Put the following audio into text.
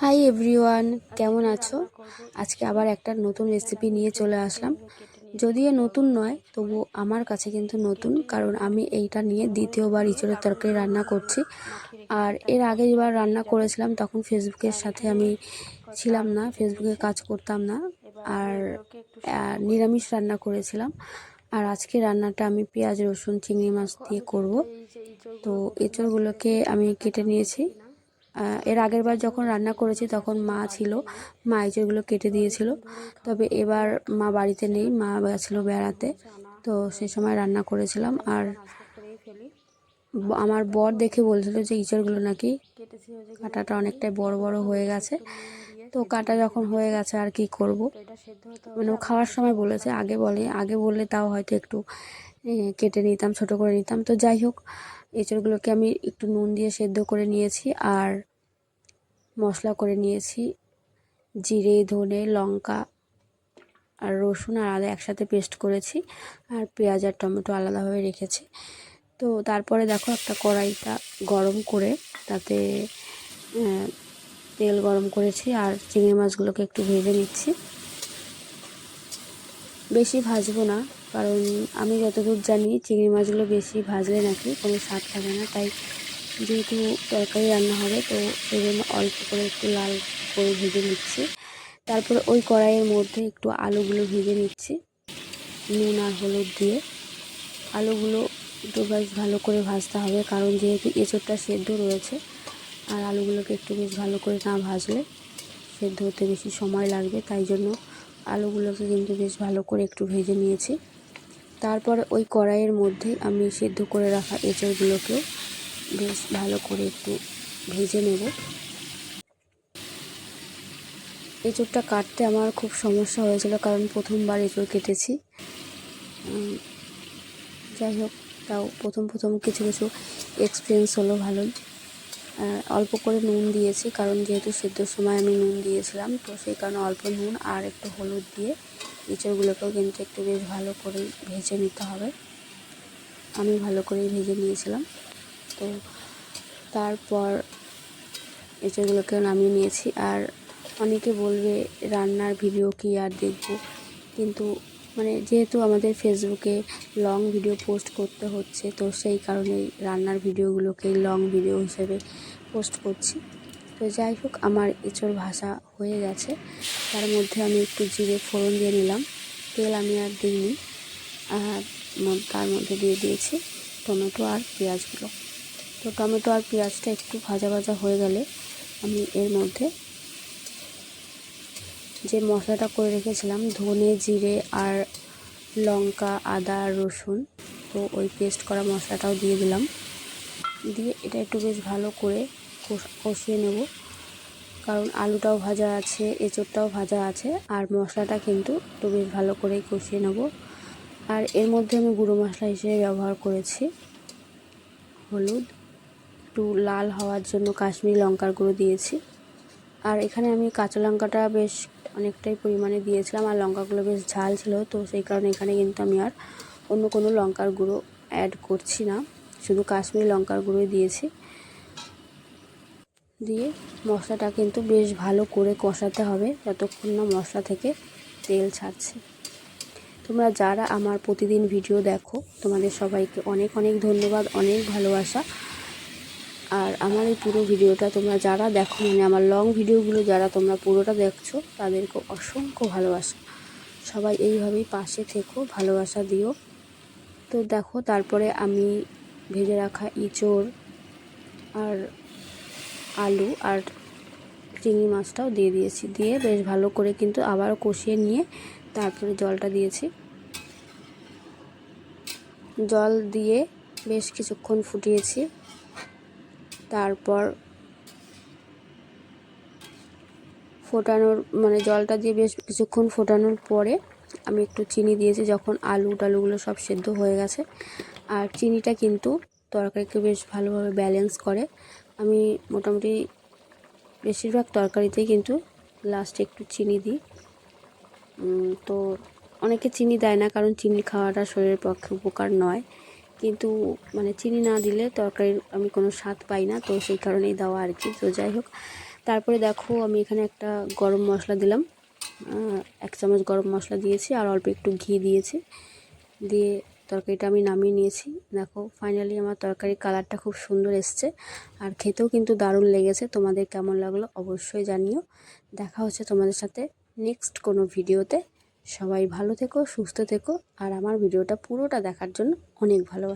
Hi everyone কেমন আছো? আজকে আবার একটা নতুন রেসিপি নিয়ে চলে আসলাম। যদিও নতুন নয় তবু আমার কাছে কিন্তু নতুন, কারণ আমি এইটা নিয়ে দ্বিতীয়বার ইঁচড়ের তরকারি রান্না করছি। আর এর আগে এবার রান্না করেছিলাম, তখন ফেসবুকের সাথে আমি ছিলাম না, ফেসবুকে কাজ করতাম না, আর নিরামিষ রান্না করেছিলাম। আর আজকে রান্নাটা আমি পেঁয়াজ, রসুন, চিংড়ি মাছ দিয়ে করব। তো এঁচড়গুলোকে আমি কেটে নিয়েছি। এর আগের বার যখন রান্না করেছি তখন মা ছিল, মা এঁচড়গুলো কেটে দিয়েছিল। তবে এবার মা বাড়িতে নেই, মা গেছিল বেড়াতে। তো সে সময় রান্না করেছিলাম আর আমার বর দেখে বলছিল যে ইঁচড়গুলো নাকি কাঁটাটা অনেকটাই বড় বড় হয়ে গেছে। তো কাটা যখন হয়ে গেছে আর কি করব? মানে খাওয়ার সময় বলেছে, আগে বলে, আগে বললে তাও হয়তো একটু কেটে নিতাম, ছোট করে নিতাম। তো যাই হোক এঁচড়গুলোকে আমি একটু নুন দিয়ে সেদ্ধ করে নিয়েছি আর মশলা করে নিয়েছি। জিরে, ধনে, লঙ্কা আর রসুন আর আদা একসাথে পেস্ট করেছি আর পেঁয়াজ আর টমেটো আলাদাভাবে রেখেছি। তো তারপরে দেখো একটা কড়াইটা গরম করে তাতে তেল গরম করেছি আর চিংড়ি মাছগুলোকে একটু ভেজে নিচ্ছি। বেশি ভাজবো না, কারণ আমি যতদূর জানি চিংড়ি মাছগুলো বেশি ভাজলে নাকি কোনো স্বাদ থাকে না। তাই যেহেতু তরকারি রান্না হবে, তো সেই জন্য অল্প করে একটু লাল করে ভেজে নিচ্ছি। তারপরে ওই কড়াইয়ের মধ্যে একটু আলুগুলো ভেজে নিচ্ছি, নুন আর হলুদ দিয়ে। আলুগুলো একটু বেশ ভালো করে ভাজতে হবে, কারণ যেহেতু এঁচোড়টা সেদ্ধ রয়েছে, আর আলুগুলোকে একটু বেশ ভালো করে না ভাজলে সেদ্ধ হতে বেশি সময় লাগবে, তাই জন্য আলুগুলোকে কিন্তু বেশ ভালো করে একটু ভেজে নিয়েছি। তারপর ওই কড়াইয়ের মধ্যে আমি সেদ্ধ করে রাখা এঁচড়গুলোকেও বেশ ভালো করে একটু ভেজে নেব। এঁচড়টা কাটতে আমার খুব সমস্যা হয়েছিল কারণ প্রথমবার এঁচড় কেটেছি। যাই হোক, তাও প্রথম প্রথম কিছু কিছু এক্সপিরিয়েন্স হলো ভালোই। অল্প করে নুন দিয়েছি, কারণ যেহেতু সেদ্ধর সময় আমি নুন দিয়েছিলাম, তো সেই কারণে অল্প নুন আর একটু হলুদ দিয়ে এঁচড়গুলোকেও কিন্তু একটু বেশ ভালো করে ভেজে নিতে হবে। আমি ভালো করেই ভেজে নিয়েছিলাম। তো তারপর এঁচড়গুলোকে নামিয়ে নিয়েছি। আর অনেকে বলবে, রান্নার ভিডিও কি আর দেখব? কিন্তু মানে যেহেতু আমাদের ফেসবুকে লং ভিডিও পোস্ট করতে হচ্ছে, তো সেই কারণেই রান্নার ভিডিওগুলোকে লং ভিডিও হিসেবে পোস্ট করছি। তো যাই হোক, আমার এঁচড় ভাষা হয়ে গেছে। তার মধ্যে আমি একটু জিরে ফোড়ন দিয়ে নিলাম। তেল আমি আর দিইনি। তার মধ্যে দিয়ে দিয়েছি টমেটো আর পেঁয়াজগুলো। তো টমেটো আর পেঁয়াজটা একটু ভাজা ভাজা হয়ে গেলে আমি এর মধ্যে যে মশলাটা করে রেখেছিলাম, ধনে, জিরে আর লঙ্কা, আদা, রসুন। তো ওই পেস্ট করা মশলাটাও দিয়ে দিলাম। দিয়ে এটা একটু বেশ ভালো করে কষিয়ে নেব। কারণ আলুটাও ভাজা আছে, এঁচোড়টাও ভাজা আছে, আর মশলাটা কিন্তু একটু বেশ ভালো করেই কষিয়ে নেব। আর এর মধ্যে আমি গুঁড়ো মশলা হিসেবে ব্যবহার করেছি। হলুদ, একটু লাল হওয়ার জন্য কাশ্মীরি লঙ্কার গুঁড়ো দিয়েছি। আর এখানে আমি কাঁচা লঙ্কাটা বেশ অনেকটাই পরিমাণে দিয়েছিলাম আর লঙ্কাগুলো বেশ ঝাল ছিল। তো সেই কারণে এখানে কিন্তু আমি আর অন্য কোনো লঙ্কার গুঁড়ো অ্যাড করছি না। শুধু কাশ্মীরি লঙ্কার গুঁড়োই দিয়েছি। দিয়ে মশলাটা কিন্তু বেশ ভালো করে কষাতে হবে যতক্ষণ না মশলা থেকে তেল ছাড়ছে। তোমরা যারা আমার প্রতিদিন ভিডিও দেখো, তোমাদের সবাইকে অনেক অনেক ধন্যবাদ, অনেক ভালোবাসা। আর আমার এই পুরো ভিডিওটা তোমরা যারা দেখো মানে আমার লং ভিডিওগুলো যারা তোমরা পুরোটা দেখছ, তাদেরকে অসংখ্য ভালোবাসা। সবাই এইভাবেই পাশে থেকো, ভালোবাসা দিও। তো দেখো, তারপরে আমি ভেজে রাখা ইঁচড় আর আলু আর চিংড়ি মাছটাও দিয়ে দিয়েছি। দিয়ে বেশ ভালো করে কিন্তু আবারও কষিয়ে নিয়ে তারপরে জলটা দিয়েছি। জল দিয়ে বেশ কিছুক্ষণ ফুটিয়েছি। তারপর ফোটানোর মানে জলটা দিয়ে বেশ কিছুক্ষণ ফোটানোর পরে আমি একটু চিনি দিয়েছি যখন আলু টালুগুলো সব সেদ্ধ হয়ে গেছে। আর চিনিটা কিন্তু তরকারিকে বেশ ভালোভাবে ব্যালেন্স করে। আমি মোটামুটি বেশিরভাগ তরকারিতেই কিন্তু লাস্টে একটু চিনি দিই। তো অনেকে চিনি দেয় না কারণ চিনি খাওয়াটা শরীরের পক্ষে উপকার নয়। কিন্তু মানে চিনি না দিলে তরকারির আমি কোনো স্বাদ পাই না, তো সেই কারণেই দেওয়া আর কি। তো যাই হোক, তারপরে দেখো আমি এখানে একটা গরম মশলা দিলাম। এক চামচ গরম মশলা দিয়েছি আর অল্প একটু ঘি দিয়েছি। দিয়ে তরকারিটা আমি নামিয়ে নিয়েছি। দেখো ফাইনালি আমার তরকারির কালারটা খুব সুন্দর এসছে। আর খেতেও কিন্তু দারুণ লেগেছে। তোমাদের কেমন লাগল অবশ্যই জানিও। দেখা হচ্ছে তোমাদের সাথে নেক্সট কোনো ভিডিওতে সবাই ভালো থেকো সুস্থ থেকো আর আমার ভিডিওটা পুরোটা দেখার জন্য অনেক ভালোবাসা।